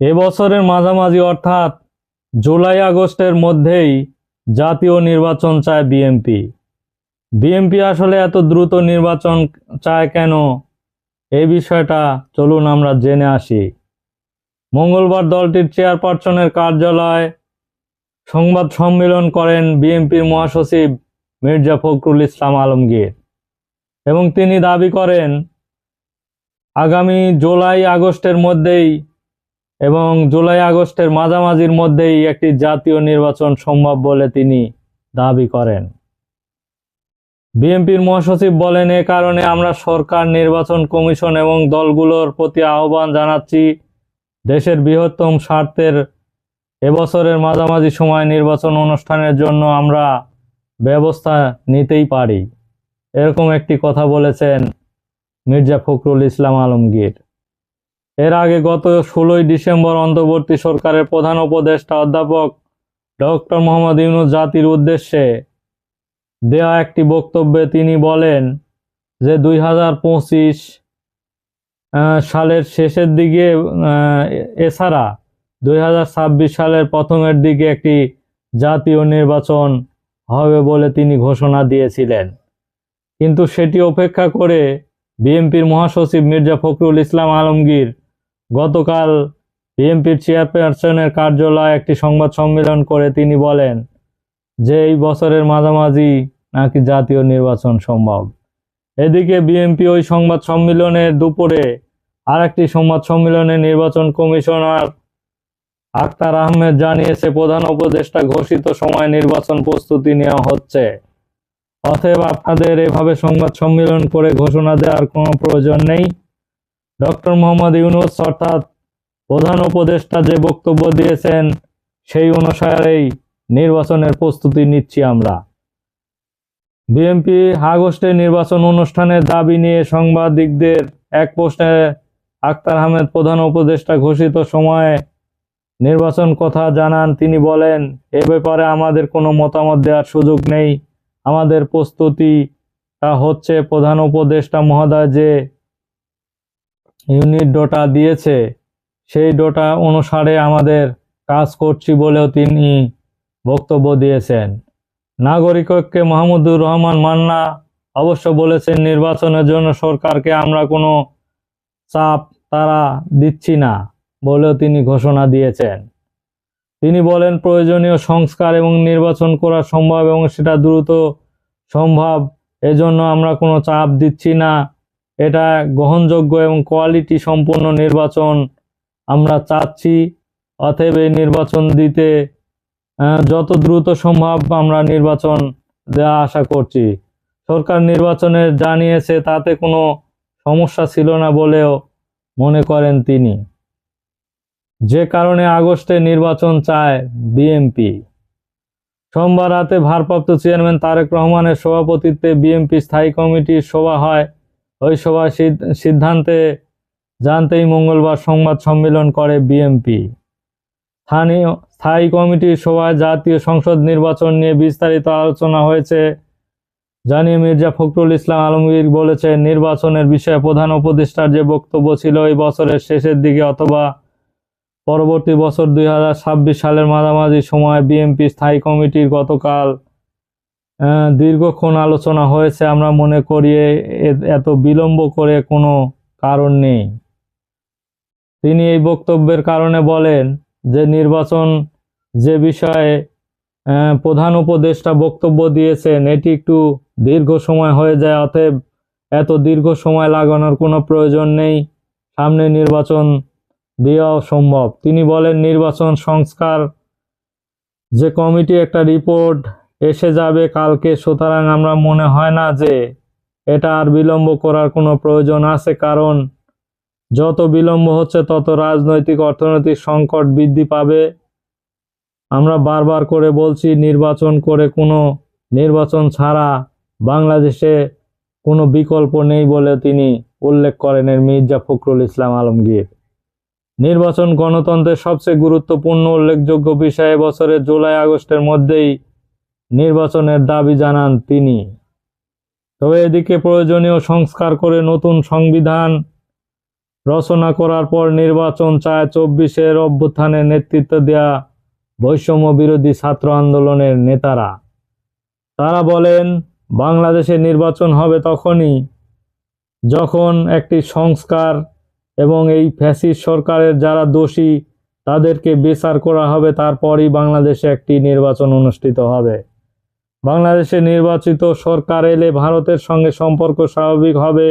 এবছরের মাঝামাঝি অর্থাৎ জুলাই আগস্টের মধ্যেই জাতীয় নির্বাচন চায় বিএনপি। বিএনপি আসলে এত দ্রুত নির্বাচন চায় কেন? এই বিষয়টা চলুন আমরা জেনে আসি। মঙ্গলবার দলটির চেয়ারপারসনের কার্যালয়ে সংবাদ সম্মেলন করেন বিএনপির মহাসচিব মির্জা ফখরুল ইসলাম আলমগীর এবং তিনি দাবি করেন, আগামী জুলাই আগস্টের মধ্যেই এবং জুলাই আগস্টের মাঝামাঝির মধ্যেই একটি জাতীয় নির্বাচন সম্ভব বলে তিনি দাবি করেন। বিএনপির মহাসচিব বলেন, এ কারণে আমরা সরকার, নির্বাচন কমিশন এবং দলগুলোর প্রতি আহ্বান জানাচ্ছি। দেশের বৃহত্তম স্বার্থের এবছরের মাঝামাঝি সময় নির্বাচন অনুষ্ঠানের জন্য আমরা ব্যবস্থা নিতেই পারি। এরকম একটি কথা বলেছেন মির্জা ফখরুল ইসলাম আলমগীর। এর আগে গত ষোলোই ডিসেম্বর অন্তর্বর্তী সরকারের প্রধান উপদেষ্টা অধ্যাপক ডক্টর মোহাম্মদ ইউনুস জাতির উদ্দেশ্যে দেয়া একটি বক্তব্যে তিনি বলেন যে দুই হাজার পঁচিশ সালের শেষের দিকে এছাড়া দুই হাজার ছাব্বিশ সালের প্রথমের দিকে একটি জাতীয় নির্বাচন হবে বলে তিনি ঘোষণা দিয়েছিলেন। কিন্তু সেটি উপেক্ষা করে বিএনপির মহাসচিব মির্জা ফখরুল ইসলাম আলমগীর গতকাল বিএনপির চেয়ারপারসনের কার্যালয়ে একটি সংবাদ সম্মেলন করে তিনি বলেন যে এই বছরের মাঝামাঝি নাকি জাতীয় নির্বাচন সম্ভব। এদিকে বিএনপি ওই সংবাদ সম্মেলনের দুপুরে আর একটি সংবাদ সম্মেলনে নির্বাচন কমিশনার আক্তার আহমেদ জানিয়েছে, প্রধান উপদেষ্টা ঘোষিত সময় নির্বাচন প্রস্তুতি নেওয়া হচ্ছে। অতএব আপনাদের এভাবে সংবাদ সম্মেলন করে ঘোষণা দেওয়ার কোনো প্রয়োজন নেই। ডক্টর মোহাম্মদ ইউনুস অর্থাৎ প্রধান উপদেষ্টা যে বক্তব্য দিয়েছেন, সেই অনুসারেই নির্বাচনের প্রস্তুতি নিচ্ছি আমরা। বিএনপি আগস্টে নির্বাচন অনুষ্ঠানের দাবি নিয়ে সাংবাদিকদের এক প্রশ্নে আক্তার আহমেদ, প্রধান উপদেষ্টা ঘোষিত সময়ে নির্বাচন কথা জানান। তিনি বলেন, এ ব্যাপারে আমাদের কোনো মতামত দেওয়ার সুযোগ নেই। আমাদের প্রস্তুতি তা হচ্ছে প্রধান উপদেষ্টা মহোদয় যে ইউনিট ডোটা দিয়েছে, সেই ডোটা অনুসারে আমাদের কাজ করছি বলেও তিনি বক্তব্য দিয়েছেন। নাগরিক ঐক্যে মাহমুদুর রহমান মান্না অবশ্য বলেছেন, নির্বাচনের জন্য সরকারকে আমরা কোনো চাপ তারা দিচ্ছি না বলেও তিনি ঘোষণা দিয়েছেন। তিনি বলেন, প্রয়োজনীয় সংস্কার এবং নির্বাচন করা সম্ভব এবং সেটা দ্রুত সম্ভব, এজন্য আমরা কোনো চাপ দিচ্ছি না। এটা গ্রহণযোগ্য এবং কোয়ালিটি সম্পন্ন নির্বাচন আমরা চাচ্ছি। অতএব এই নির্বাচন দিতে যত দ্রুত সম্ভব আমরা নির্বাচন দেওয়া আশা করছি। সরকার নির্বাচনে জানিয়েছে তাতে কোনো সমস্যা ছিল না বলেও মনে করেন তিনি। যে কারণে আগস্টে নির্বাচন চায় বিএনপি সোমবার রাতে ভারপ্রাপ্ত চেয়ারম্যান তারেক রহমানের সভাপতিত্বে বিএনপি স্থায়ী কমিটির সভা হয় ওই সভায় সিদ- সিদ্ধান্তে জানতেই মঙ্গলবার সংবাদ সম্মেলন করে বিএনপি। স্থানীয়, স্থায়ী কমিটির সভায় জাতীয় সংসদ নির্বাচন নিয়ে বিস্তারিত আলোচনা হয়েছে। জানিয়ে মির্জা ফখরুল ইসলাম আলমগীর বলেছেন, নির্বাচনের বিষয়ে প্রধান উপদেষ্টার যে বক্তব্য ছিল এই বছরের শেষের দিকে অথবা পরবর্তী বছর দুই হাজার ছাব্বিশ সালের মাঝামাঝি সময় বিএনপি স্থায়ী কমিটির গতকাল দীর্ঘক্ষণ আলোচনা হয়েছে, আমরা মনে করি এত বিলম্ব করে কোনো কারণ নেই। তিনি এই বক্তব্যের কারণে বলেন যে নির্বাচন যে বিষয়ে প্রধান উপদেষ্টা বক্তব্য দিয়েছেন, এটি একটু দীর্ঘ সময় হয়ে যায়, অতএব এত দীর্ঘ সময় লাগানোর কোনো প্রয়োজন নেই, সামনে নির্বাচন দেওয়াও সম্ভব। তিনি বলেন, নির্বাচন সংস্কার যে কমিটি, একটা রিপোর্ট এসে যাবে কালকে, সুতরাং আমরা মনে হয় না যে এটা আর বিলম্ব করার কোনো প্রয়োজন আছে, কারণ যত বিলম্ব হচ্ছে তত রাজনৈতিক অর্থনৈতিক সংকট বৃদ্ধি পাবে। আমরা বারবার করে বলছি, নির্বাচন করে কোনো নির্বাচন ছাড়া বাংলাদেশে কোনো বিকল্প নেই বলে তিনি উল্লেখ করেন এর মির্জা ফখরুল ইসলাম আলমগীর। নির্বাচন গণতন্ত্রের সবচেয়ে গুরুত্বপূর্ণ উল্লেখযোগ্য বিষয় বছরের জুলাই আগস্টের মধ্যেই নির্বাচনের দাবি জানান তিনি। তবে এদিকে প্রয়োজনীয় সংস্কার করে নতুন সংবিধান রচনা করার পর নির্বাচন চায় চব্বিশের অভ্যুত্থানে নেতৃত্ব দেয়া বৈষম্য বিরোধী ছাত্র আন্দোলনের নেতারা। তারা বলেন, বাংলাদেশে নির্বাচন হবে তখনই যখন একটি সংস্কার এবং এই ফ্যাসিস সরকারের যারা দোষী তাদেরকে বিচার করা হবে, তারপরই বাংলাদেশে একটি নির্বাচন অনুষ্ঠিত হবে। বাংলাদেশে নির্বাচিত সরকার এলে ভারতের সঙ্গে সম্পর্ক স্বাভাবিক হবে।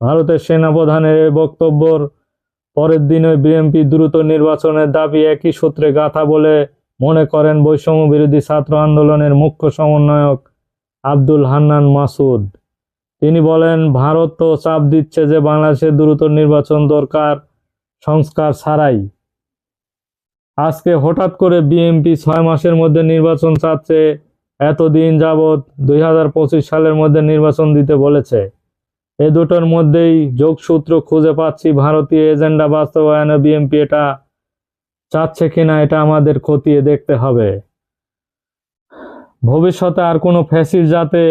ভারতের সেনাপ্রধানের বক্তব্যর পরের দিনে বিএনপি দ্রুত নির্বাচনের দাবি একই সূত্রে গাথা বলে মনে করেন বৈষম্য বিরোধী ছাত্র আন্দোলনের মুখ্য সমন্বয়ক আব্দুল হান্নান মাসুদ তিনি বলেন, ভারত তো চাপ দিচ্ছে যে বাংলাদেশে দ্রুত নির্বাচন দরকার, সংস্কার ছাড়াই। আজকে হঠাৎ করে বিএনপি ছয় মাসের মধ্যে নির্বাচন চাচ্ছে এতদিন যাবৎ দুই হাজার পঁচিশ সালের মধ্যে নির্বাচন দিতে বলেছে। এ দুটোর মধ্যেই যোগসূত্র খুঁজে পাচ্ছি ভারতীয় এজেন্ডা বাস্তবায়নে বিএনপি এটা চাচ্ছে কিনা, এটা আমাদের খতিয়ে দেখতে হবে। ভবিষ্যতে আর কোনো ফ্যাসিস যাতে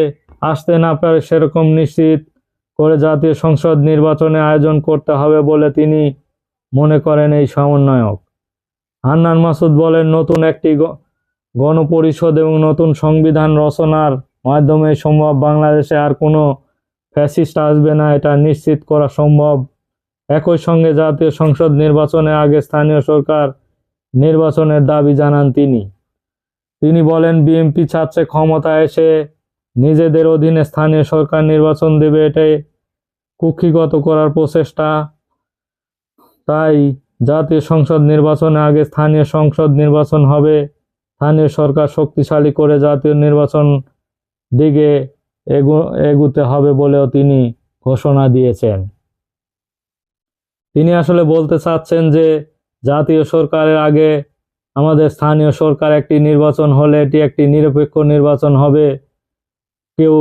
আসতে না পারে সেরকম নিশ্চিত করে জাতীয় সংসদ নির্বাচনে আয়োজন করতে হবে বলে তিনি মনে করেন এই সমন্বয়ক। হান্নান মাসুদ বলেন, নতুন একটি গণপরিষদ এবং নতুন সংবিধান রচনার মাধ্যমে সম্ভব। বাংলাদেশে আর কোনো ফ্যাসিস্ট আসবে না, এটা নিশ্চিত করা সম্ভব। একই সঙ্গে জাতীয় সংসদ নির্বাচনের আগে স্থানীয় সরকার নির্বাচনের দাবি জানান তিনি। তিনি বলেন, বিএনপি চাচ্ছে ক্ষমতা এসে নিজেদের অধীনে স্থানীয় সরকার নির্বাচন দেবে, এটাই কুক্ষিগত করার প্রচেষ্টা। তাই জাতীয় সংসদ নির্বাচনের আগে স্থানীয় সংসদ নির্বাচন হবে। স্থানীয় সরকার শক্তিশালী করে জাতীয় নির্বাচন দিকে এগো, এগুতে হবে বলেও তিনি ঘোষণা দিয়েছেন। তিনি আসলে বলতে চাচ্ছেন যে, জাতীয় সরকারের আগে আমাদের স্থানীয় সরকার একটি নির্বাচন হলে এটি একটি নিরপেক্ষ নির্বাচন হবে। কেউ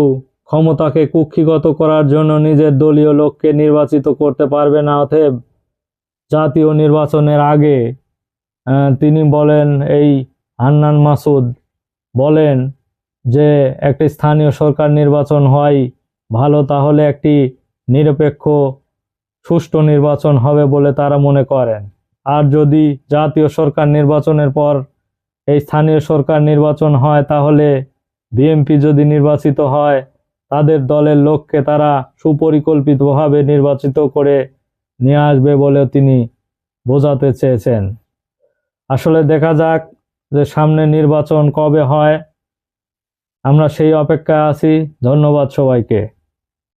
ক্ষমতাকে কুক্ষিগত করার জন্য নিজের দলীয় লোককে নির্বাচিত করতে পারবে না, অতএব জাতীয় নির্বাচনের আগে তিনি বলেন এই হান্নান মাসুদ বলেন যে, একটি স্থানীয় সরকার নির্বাচন হয় ভালো, তাহলে একটি নিরপেক্ষ, সুষ্ঠু নির্বাচন হবে বলে তারা মনে করেন। আর যদি জাতীয় সরকার নির্বাচনের পর এই স্থানীয় সরকার নির্বাচন হয়, তাহলে বিএনপি যদি নির্বাচিত হয়, তাদের দলের লোককে তারা সুপরিকল্পিতভাবে নির্বাচিত করে নিয়ে আসবে বলেও তিনি বোঝাতে চেয়েছেন। আসলে দেখা যাক যে সামনে নির্বাচন কবে হয় আমরা সেই অপেক্ষায় আছি। ধন্যবাদ সবাইকে।